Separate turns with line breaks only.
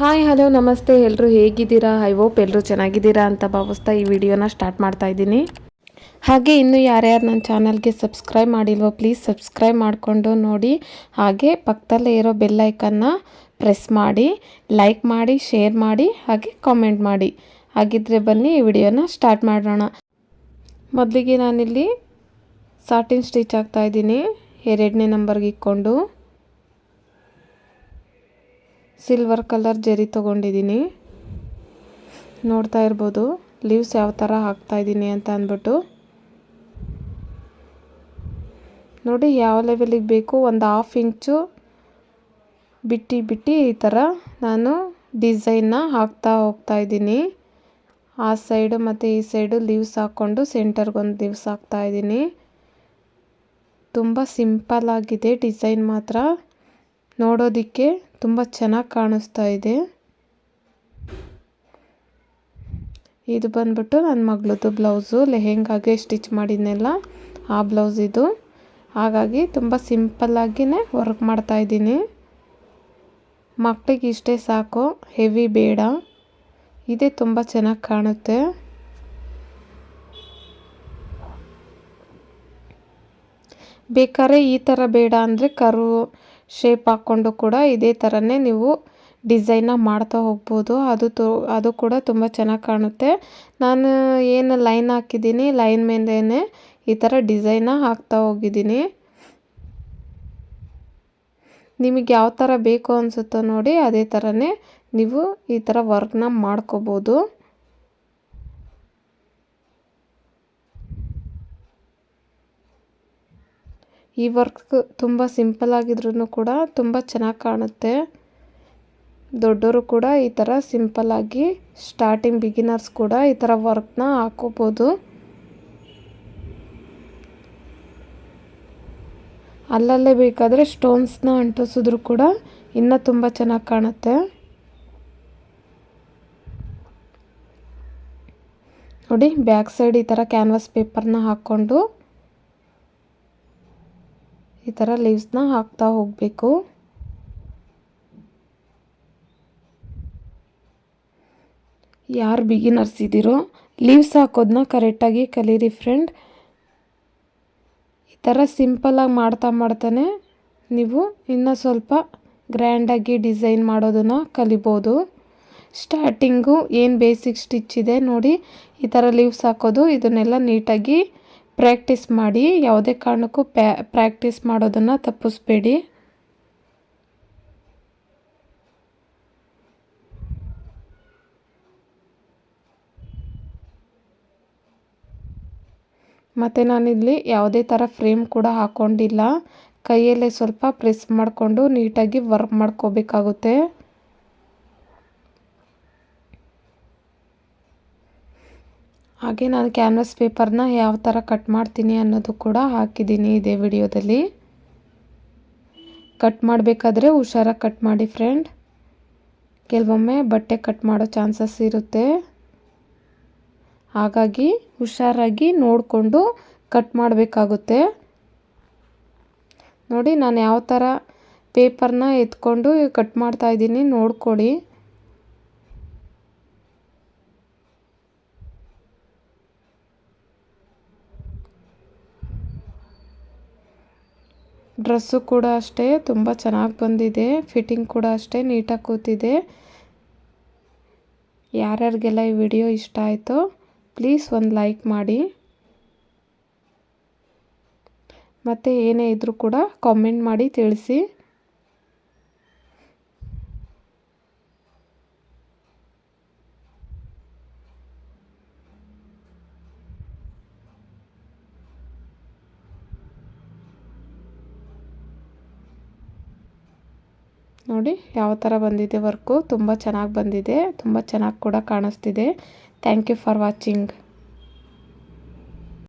Hi hello ನಮಸ್ತೆ. ಎಲ್ಲರೂ ಹೇಗಿದ್ದೀರಾ? ಐ ಹೋಪ್ ಎಲ್ಲರೂ ಚೆನ್ನಾಗಿದ್ದೀರಾ ಅಂತ ಭಾವಿಸ್ತಾ ಈ ವಿಡಿಯೋನ ಸ್ಟಾರ್ಟ್ ಮಾಡ್ತಾ ಇದ್ದೀನಿ. ಹಾಗೆ ಇನ್ನು ಯಾರ್ಯಾರು ನನ್ನ ಚಾನಲ್ಗೆ ಸಬ್ಸ್ಕ್ರೈಬ್ ಮಾಡಿಲ್ವೋ ಪ್ಲೀಸ್ ಸಬ್ಸ್ಕ್ರೈಬ್ ಮಾಡಿಕೊಂಡು ನೋಡಿ. ಹಾಗೆ ಪಕ್ಕದಲ್ಲೇ ಇರೋ ಬೆಲ್ಲೈಕನ್ನ ಪ್ರೆಸ್ ಮಾಡಿ ಲೈಕ್ ಮಾಡಿ ಶೇರ್ ಮಾಡಿ, ಹಾಗೆ ಕಾಮೆಂಟ್ ಮಾಡಿ. ಹಾಗಿದ್ರೆ ಬನ್ನಿ ಈ ವಿಡಿಯೋನ ಸ್ಟಾರ್ಟ್ ಮಾಡೋಣ. ಮೊದಲಿಗೆ ನಾನಿಲ್ಲಿ ಸಾಟಿನ್ ಸ್ಟಿಚ್ ಆಗ್ತಾ ಇದ್ದೀನಿ. ಎರಡನೇ ನಂಬರ್ಗೆ ಇಕ್ಕೊಂಡು. ಸಿಲ್ವರ್ ಕಲರ್ ಜರಿ ತೊಗೊಂಡಿದ್ದೀನಿ ನೋಡ್ತಾ ಇರ್ಬೋದು ಲೀವ್ಸ್ ಯಾವ ಥರ ಹಾಕ್ತಾಯಿದ್ದೀನಿ ಅಂತ ಅಂದ್ಬಿಟ್ಟು ನೋಡಿ ಯಾವ ಲೆವೆಲಿಗೆ ಬೇಕು ಒಂದು ಹಾಫ್ ಇಂಚು ಬಿಟ್ಟು ಬಿಟ್ಟು ಈ ಥರ ನಾನು ಡಿಸೈನ್ನ ಹಾಕ್ತಾ ಹೋಗ್ತಾ ಇದ್ದೀನಿ ಆ ಸೈಡು ಮತ್ತು ಈ ಸೈಡು ಲೀವ್ಸ್ ಹಾಕ್ಕೊಂಡು ಸೆಂಟರ್ಗೊಂದು ಲೀವ್ಸ್ ಹಾಕ್ತಾಯಿದ್ದೀನಿ ತುಂಬ ಸಿಂಪಲ್ ಆಗಿದೆ ಡಿಸೈನ್ ಮಾತ್ರ ನೋಡೋದಕ್ಕೆ ತುಂಬ ಚೆನ್ನಾಗಿ ಕಾಣಿಸ್ತಾ ಇದೆ. ಇದು ಬಂದ್ಬಿಟ್ಟು ನನ್ನ ಮಗಳದ್ದು ಬ್ಲೌಸು. ಲೆಹೆಂಗಾಗೆ ಸ್ಟಿಚ್ ಮಾಡಿದ್ನೆಲ್ಲ. ಆ ಬ್ಲೌಸ್ ಇದು. ಹಾಗಾಗಿ ತುಂಬ ಸಿಂಪಲ್ಲಾಗಿಯೇ ವರ್ಕ್ ಮಾಡ್ತಾಯಿದ್ದೀನಿ ಮಕ್ಕಳಿಗೆ ಇಷ್ಟೇ ಸಾಕು. ಹೆವಿ ಬೇಡ. ಇದೇ ತುಂಬ ಚೆನ್ನಾಗಿ ಕಾಣುತ್ತೆ. ಬೇಕಾದ್ರೆ ಈ ಥರ ಬೇಡ ಅಂದರೆ ಕರು ಶೇಪ್ ಹಾಕ್ಕೊಂಡು ಕೂಡ ಇದೇ ಥರನೇ ನೀವು ಡಿಸೈನ್ನ ಮಾಡ್ತಾ ಹೋಗ್ಬೋದು. ಅದು ತು, ಅದು ಕೂಡ ತುಂಬ ಚೆನ್ನಾಗಿ ಕಾಣುತ್ತೆ. ನಾನು ಏನು ಲೈನ್ ಹಾಕಿದ್ದೀನಿ ಲೈನ್ ಮೇಲೇ ಈ ಥರ ಡಿಸೈನ ಹಾಕ್ತಾ ಹೋಗಿದ್ದೀನಿ. ನಿಮಗೆ ಯಾವ ಥರ ಬೇಕು ಅನಿಸುತ್ತೋ ನೋಡಿ, ಅದೇ ಥರನೇ ನೀವು ಈ ಥರ ವರ್ಕ್ನ ಮಾಡ್ಕೋಬೋದು. ಈ ವರ್ಕ್ ತುಂಬ ಸಿಂಪಲ್ ಆಗಿದ್ರೂ ಕೂಡ ತುಂಬ ಚೆನ್ನಾಗಿ ಕಾಣುತ್ತೆ. ದೊಡ್ಡವರು ಕೂಡ ಈ ಥರ ಸಿಂಪಲ್ಲಾಗಿ ಸ್ಟಾರ್ಟಿಂಗ್ ಬಿಗಿನರ್ಸ್ ಕೂಡ ಈ ಥರ ವರ್ಕ್ನ ಹಾಕೋಬೋದು. ಅಲ್ಲಲ್ಲೇ ಬೇಕಾದರೆ ಸ್ಟೋನ್ಸ್ನ ಅಂಟಿಸಿದ್ರು ಕೂಡ ಇನ್ನೂ ತುಂಬ ಚೆನ್ನಾಗಿ ಕಾಣುತ್ತೆ. ನೋಡಿ ಬ್ಯಾಕ್ ಸೈಡ್ ಈ ಥರ ಕ್ಯಾನ್ವಾಸ್ ಪೇಪರ್ನ ಹಾಕ್ಕೊಂಡು ಈ ಥರ ಲೀವ್ಸ್ನ ಹಾಕ್ತಾ ಹೋಗಬೇಕು. ಯಾರು ಬಿಗಿನರ್ಸ್ ಇದ್ದೀರೋ ಲೀವ್ಸ್ ಹಾಕೋದನ್ನ ಕರೆಕ್ಟಾಗಿ ಕಲೀರಿ ಫ್ರೆಂಡ್ ಈ ಥರ ಸಿಂಪಲಾಗಿ ಮಾಡ್ತಾ ಮಾಡ್ತಾನೆ ನೀವು ಇನ್ನೂ ಸ್ವಲ್ಪ ಗ್ರ್ಯಾಂಡಾಗಿ ಡಿಸೈನ್ ಮಾಡೋದನ್ನು ಕಲಿಬೋದು. ಸ್ಟಾರ್ಟಿಂಗು ಏನು ಬೇಸಿಕ್ ಸ್ಟಿಚ್ ಇದೆ ನೋಡಿ, ಈ ಥರ ಲೀವ್ಸ್ ಹಾಕೋದು, ಇದನ್ನೆಲ್ಲ ನೀಟಾಗಿ ಪ್ರಾಕ್ಟೀಸ್ ಮಾಡಿ, ಯಾವುದೇ ಕಾರಣಕ್ಕೂ ಪ್ಯಾ ಪ್ರ್ಯಾಕ್ಟೀಸ್ ಮಾಡೋದನ್ನು ತಪ್ಪಿಸ್ಬೇಡಿ. ಮತ್ತು ನಾನಿಲ್ಲಿ ಯಾವುದೇ ಥರ ಫ್ರೇಮ್ ಕೂಡ ಹಾಕ್ಕೊಂಡಿಲ್ಲ ಕೈಯಲ್ಲೇ ಸ್ವಲ್ಪ ಪ್ರೆಸ್ ಮಾಡಿಕೊಂಡು ನೀಟಾಗಿ ವರ್ಕ್ ಮಾಡ್ಕೋಬೇಕಾಗುತ್ತೆ. ಹಾಗೆ ನಾನು ಕ್ಯಾನ್ವಸ್ ಪೇಪರ್ನ ಯಾವ ಥರ ಕಟ್ ಮಾಡ್ತೀನಿ ಅನ್ನೋದು ಕೂಡ ಹಾಕಿದ್ದೀನಿ ಇದೇ ವಿಡಿಯೋದಲ್ಲಿ. ಕಟ್ ಮಾಡಬೇಕಾದ್ರೆ ಹುಷಾರಾಗಿ ಕಟ್ ಮಾಡಿ ಫ್ರೆಂಡ್ ಕೆಲವೊಮ್ಮೆ ಬಟ್ಟೆ ಕಟ್ ಮಾಡೋ ಚಾನ್ಸಸ್ ಇರುತ್ತೆ. ಹಾಗಾಗಿ ಹುಷಾರಾಗಿ ನೋಡಿಕೊಂಡು ಕಟ್ ಮಾಡಬೇಕಾಗುತ್ತೆ. ನೋಡಿ ನಾನು ಯಾವ ಥರ ಪೇಪರ್ನ ಎತ್ಕೊಂಡು ಕಟ್ ಮಾಡ್ತಾಯಿದ್ದೀನಿ ನೋಡ್ಕೊಳ್ಳಿ. ಡ್ರೆಸ್ಸು ಕೂಡ ಅಷ್ಟೇ, ತುಂಬ ಚೆನ್ನಾಗಿ ಬಂದಿದೆ. ಫಿಟ್ಟಿಂಗ್ ಕೂಡ ಅಷ್ಟೇ, ನೀಟಾಗಿ ಕೂತಿದೆ. ಯಾರ್ಯಾರಿಗೆಲ್ಲ ಈ ವಿಡಿಯೋ ಇಷ್ಟ ಆಯಿತು, ಪ್ಲೀಸ್ ಒಂದು ಲೈಕ್ ಮಾಡಿ. ಮತ್ತು ಏನೇ ಇದ್ದರೂ ಕೂಡ ಕಾಮೆಂಟ್ ಮಾಡಿ ತಿಳಿಸಿ. ನೋಡಿ ಯಾವ ಥರ ಬಂದಿದೆ ವರ್ಕು ತುಂಬ ಚೆನ್ನಾಗಿ ಬಂದಿದೆ. ತುಂಬ ಚೆನ್ನಾಗಿ ಕೂಡ ಕಾಣಿಸ್ತಿದೆ. Thank you for watching